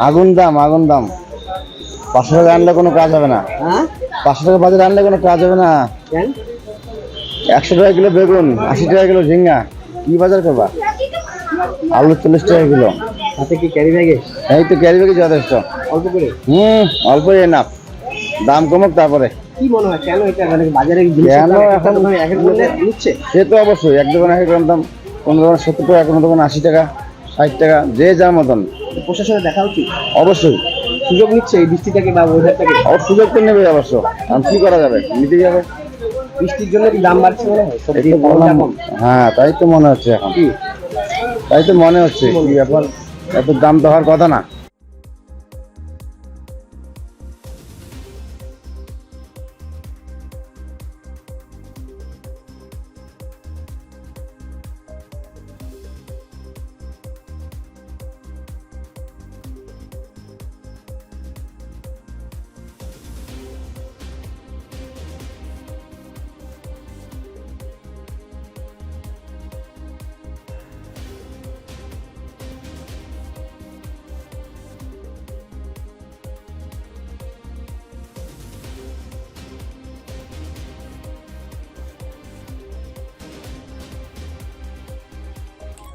আগুন দাম আগুন দাম পাঁচশো টাকা আনলে কোনো কাজ হবে না হ্যাঁ পাঁচশো টাকা বাজারে আনলে কোনো কাজ হবে না একশো টাকা কিলো বেগুন আশি টাকা কিলো ঝিঙ্গা কি বাজার করবা আলু চল্লিশ টাকা কিলো হাতে কি ক্যারি ব্যাগে এই তো ক্যারি ব্যাগে যথেষ্ট অল্প করে হুম অল্পই এনাফ দাম কমুক তারপরে কি মনে হয় কেন এটা মানে বাজারে কেন এক একটা এখন- এক এক সে তো অবশ্যই এক দোকানে এক রকম দাম কোনো দোকানে সত্তর টাকা কোনো দোকানে আশি টাকা ষাট টাকা যে যা মতন। প্রশাসনে দেখা উচিত? অবশ্যই। সুযোগ নিচ্ছে এই বৃষ্টিটাকে বা ওয়েদারটাকে আর সুযোগ তো নেবে অবশ্য। আর কি করা যাবে? নিতে যাবে। বৃষ্টির জন্য কি দাম বাড়ছে মনে হয়? হ্যাঁ তাই তো মনে হচ্ছে এখন। তাই তো মনে হচ্ছে। কি ব্যাপার এত দাম দেওয়ার হওয়ার কথা না।